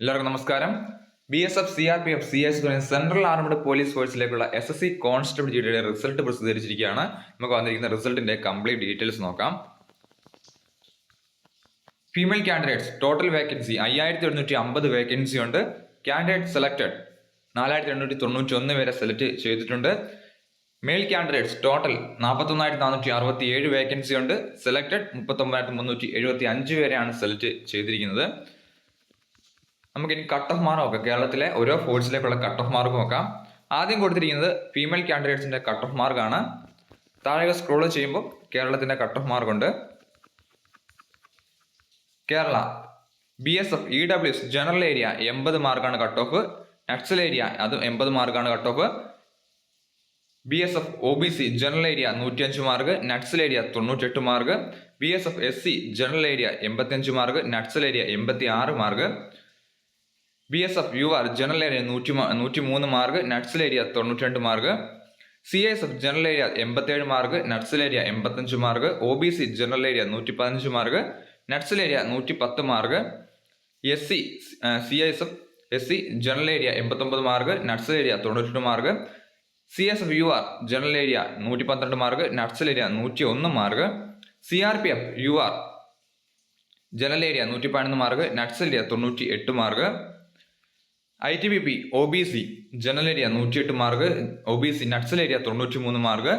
എല്ലാവർക്കും നമസ്കാരം. B S F C R P F C S തുടങ്ങിയ സെൻട്രൽ ആർമഡ് പോലീസ് ഫോഴ്സിലേക്കുള്ള എസ് എസ് സി കോൺസ്റ്റബിൾ ജിഡിയുടെ result പ്രസിദ്ധീകരിച്ചിരിക്കുകയാണ്. നമുക്ക് വന്നിരിക്കുന്ന റിസൾട്ടിന്റെ കംപ്ലീറ്റ് ഡീറ്റെയിൽസ് നോക്കാം. ഫീമെയിൽ കാൻഡിഡേറ്റ്സ് ടോട്ടൽ വേക്കൻസി അയ്യായിരത്തി എഴുന്നൂറ്റി അമ്പത് വേക്കൻസി ഉണ്ട്. കാൻഡിഡേറ്റ് സെലക്ടഡ് നാലായിരത്തി എണ്ണൂറ്റി തൊണ്ണൂറ്റി ഒന്ന് വരെ സെലക്ട് ചെയ്തിട്ടുണ്ട്. മെയിൽ കാൻഡിഡേറ്റ്സ് ടോട്ടൽ നാൽപ്പത്തൊന്നായിരത്തി നാനൂറ്റി അറുപത്തി ഏഴ് വേക്കൻസി ഉണ്ട്. സെലക്ടഡ് മുപ്പത്തൊമ്പതിനായിരത്തി മുന്നൂറ്റി എഴുപത്തി അഞ്ച് പേരെയാണ് സെലക്ട് ചെയ്തിരിക്കുന്നത്. നമുക്ക് ഇനി കട്ട് ഓഫ് മാർക്ക് നോക്കാം. കേരളത്തിലെ ഓരോ ഫോഴ്സിലേക്കുള്ള കട്ട് ഓഫ് മാർക്ക് നോക്കാം. ആദ്യം കൊടുത്തിരിക്കുന്നത് ഫീമെയിൽ കാൻഡിഡേറ്റ്സിന്റെ കട്ട് ഓഫ് മാർക്കാണ് താഴെ സ്ക്രോൾ ചെയ്യുമ്പോൾ കേരളത്തിന്റെ കട്ട് ഓഫ് മാർക്ക് ഉണ്ട്. Kerala B S F E W S general area എൺപത് മാർക്കാണ് കട്ട് ഓഫ് നക്സൽ ഏരിയ അത് എൺപത് മാർക്കാണ് cut off B S F O B C general area നൂറ്റിയഞ്ച് mark Naxal area തൊണ്ണൂറ്റെട്ട് mark B S F S C general area എൺപത്തിയഞ്ച് mark Naxal area എൺപത്തി ആറ് mark B S F U R general area നൂറ്റി നൂറ്റി മൂന്ന് മാർക്ക് നട്സൽ ഏരിയ തൊണ്ണൂറ്റി രണ്ട് mark C S F general area എൺപത്തേഴ് മാർക്ക് നട്സൽ ഏരിയ എൺപത്തഞ്ച് mark O B C general area നൂറ്റി പതിനഞ്ച് മാർക്ക് നട്സൽ ഏരിയ നൂറ്റി പത്ത് mark S C C S F S C general area എൺപത്തൊമ്പത് മാർക്ക് നട്സൽ ഏരിയ തൊണ്ണൂറ്റെട്ട് mark C S F U R general area നൂറ്റി പന്ത്രണ്ട് മാർക്ക് നട്സൽ ഏരിയ നൂറ്റി ഒന്ന് mark C R P F U R general area നൂറ്റി പതിനൊന്ന് mark നട്സൽ area തൊണ്ണൂറ്റി എട്ട് mark I T B P O B C general area നൂറ്റിയെട്ട് mark O B C Naxal area തൊണ്ണൂറ്റി മൂന്ന് mark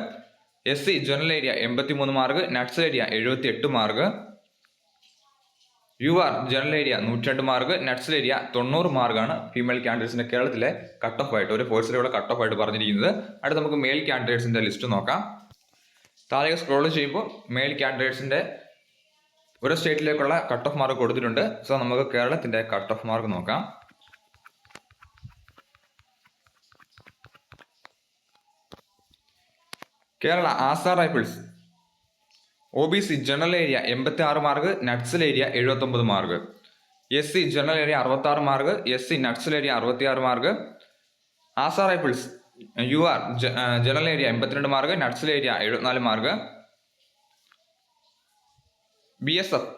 S C general area എൺപത്തി മൂന്ന് mark Naxal area എഴുപത്തി എട്ട് mark U R general area നൂറ്റിരണ്ട് mark Naxal area തൊണ്ണൂറ് മാർക്കാണ് ഫീമെയിൽ കാൻഡിഡേറ്റ്സിന്റെ കേരളത്തിലെ കട്ട് ഓഫ് ആയിട്ട് ഒരു ഫോഴ്സിലൂടെ കട്ട് ഓഫ് ആയിട്ട് പറഞ്ഞിരിക്കുന്നത്. അടുത്ത് നമുക്ക് മെയിൽ കാൻഡിഡേറ്റ്സിന്റെ ലിസ്റ്റ് നോക്കാം. താഴെ സ്ക്രോൾ ചെയ്യുമ്പോൾ മെയിൽ കാൻഡിഡേറ്റ്സിന്റെ ഓരോ സ്റ്റേറ്റിലേക്കുള്ള കട്ട് ഓഫ് മാർക്ക് കൊടുത്തിട്ടുണ്ട്. സോ നമുക്ക് കേരളത്തിന്റെ കട്ട് ഓഫ് മാർക്ക് നോക്കാം. Kerala Assam rifles. O B C general area എൺപത്തി ആറ് മാർക്ക് നട്സൽ ഏരിയ എഴുപത്തൊമ്പത് mark. S C general area അറുപത്തി ആറ് mark S C Naxal area അറുപത്തി ആറ് mark. Assam rifles U R general area എൺപത്തിരണ്ട് മാർക്ക് നട്സൽ ഏരിയ എഴുപത്തിനാല് mark. B S F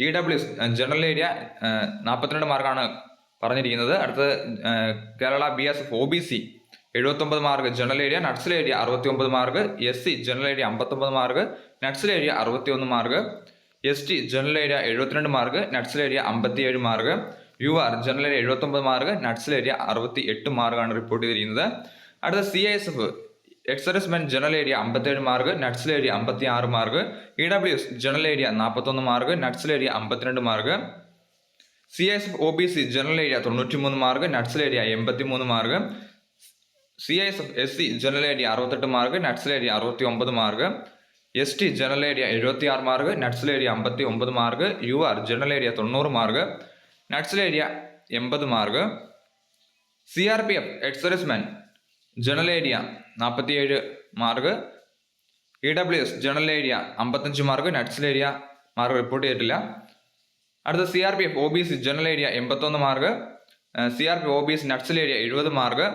E W S general area നാൽപ്പത്തിരണ്ട് മാർക്കാണ് പറഞ്ഞിരിക്കുന്നത്. അടുത്തത് Kerala B S F O B C എഴുപത്തൊമ്പത് mark general area Naxal area അറുപത്തി ഒമ്പത് mark S C general area അമ്പത്തൊമ്പത് മാർക്ക് നട്സിൽ ഏരിയ അറുപത്തി ഒന്ന് mark S T general area എഴുപത്തിരണ്ട് മാർക്ക് നട്സിൽ ഏരിയ അമ്പത്തിയേഴ് mark U R general area എഴുപത്തൊമ്പത് mark നട്സിൽ area അറുപത്തി എട്ട് മാർക്കാണ് റിപ്പോർട്ട് ചെയ്തിരിക്കുന്നത്. അടുത്ത C I S F ex-servicemen general area അമ്പത്തേഴ് മാർക്ക് നട്സൽ ഏരിയ അമ്പത്തി ആറ് mark E W S general area നാൽപ്പത്തൊന്ന് മാർക്ക് നട്സൽ ഏരിയ അമ്പത്തിരണ്ട് mark C S F O B C general area തൊണ്ണൂറ്റി മൂന്ന് മാർക്ക് നട്സൽ ഏരിയ എൺപത്തി മൂന്ന് mark C I S F S C general area അറുപത്തെട്ട് മാർക്ക് നട്സൽ ഏരിയ അറുപത്തി ഒമ്പത് mark S T general area എഴുപത്തി ആറ് മാർക്ക് നട്സൽ ഏരിയ അമ്പത്തി ഒമ്പത് mark U R general area തൊണ്ണൂറ് മാർക്ക് നട്സൽ ഏരിയ എൺപത് mark C R P F ex-serviceman general area നാൽപ്പത്തിയേഴ് mark E W S general area അമ്പത്തഞ്ച് mark Naxal area mark report ചെയ്തിട്ടില്ല അടുത്ത C R P F O B C general area എൺപത്തൊന്ന് mark C R P O B S Naxal area എഴുപത് mark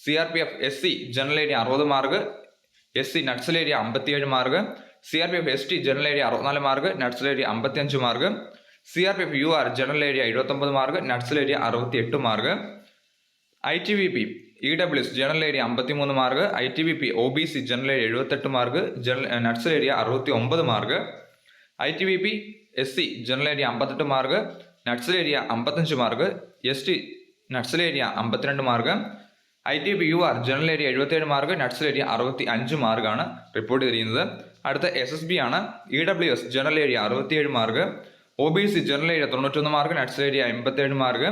C R P F S C general area അറുപത് mark S C Naxal area അമ്പത്തിയേഴ് mark C R P F S T general area അറുപത്തിനാല് mark നട്സൽ area അമ്പത്തിയഞ്ച് mark C R P F U R general area എഴുപത്തൊമ്പത് mark നട്സൽ area അറുപത്തി എട്ട് mark I T V P E W S general area അമ്പത്തിമൂന്ന് mark I T B P O B C general area എഴുപത്തെട്ട് mark general നട്സൽ area അറുപത്തി ഒമ്പത് mark I T B P S C general area അമ്പത്തെട്ട് mark നട്സൽ area അമ്പത്തഞ്ച് mark S T Naxal area അമ്പത്തിരണ്ട് mark I T P U R general area എഴുപത്തിയേഴ് mark നട്സൽ area അറുപത്തി അഞ്ച് മാർക്കാണ് റിപ്പോർട്ട് ചെയ്തിരിക്കുന്നത്. അടുത്ത എസ് എസ് ബി ആണ് E W S general area അറുപത്തിയേഴ് mark O B C general area തൊണ്ണൂറ്റൊന്ന് മാർക്ക് നട്സൽ ഏരിയ എൺപത്തേഴ് mark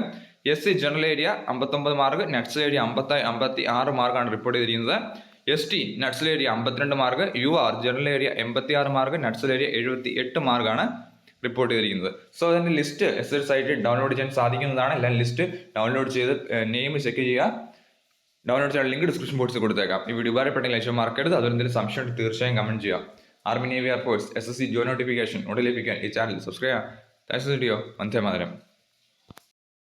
S C general area അമ്പത്തൊമ്പത് മാർക്ക് നട്സൽ ഏരിയ അമ്പത്തി അമ്പത്തി ആറ് മാർക്കാണ് റിപ്പോർട്ട് ചെയ്തിരിക്കുന്നത്. എസ് ടി നട്സൽ ഏരിയ അമ്പത്തിരണ്ട് mark U R general area എൺപത്തി ആറ് മാർക്ക് നട്സൽ ഏരിയ എഴുപത്തി എട്ട് മാർക്കാണ് റിപ്പോർട്ട് ചെയ്തിരിക്കുന്നത്. സോ അതിന്റെ ലിസ്റ്റ് എസ് എൽ സൈറ്റിൽ ഡൗൺലോഡ് ചെയ്യാൻ സാധിക്കുന്നതാണ്. എല്ലാം ലിസ്റ്റ് ഡൗൺലോഡ് ചെയ്ത് നെയിം ചെക്ക് ചെയ്യുക. ഡൗൺലോഡ് ലിങ്ക് ഡിസ്ക്രിപ്ഷൻ ബോക്സിൽ കൊടുത്തേക്കാം ഈ വീഡിയോ ഉപകാരപ്പെട്ടെങ്കിൽ ലക്ഷ്യം മാർക്കരുത് അതൊരു എന്തെങ്കിലും സംശയം തീർച്ചയായും കമന്റ് ചെയ്യുക army navy air force S S C ജോ നോട്ടിഫിക്കേഷൻ ഉടൻ ലഭിക്കാൻ ഈ channel subscribe thanks video Vande Mataram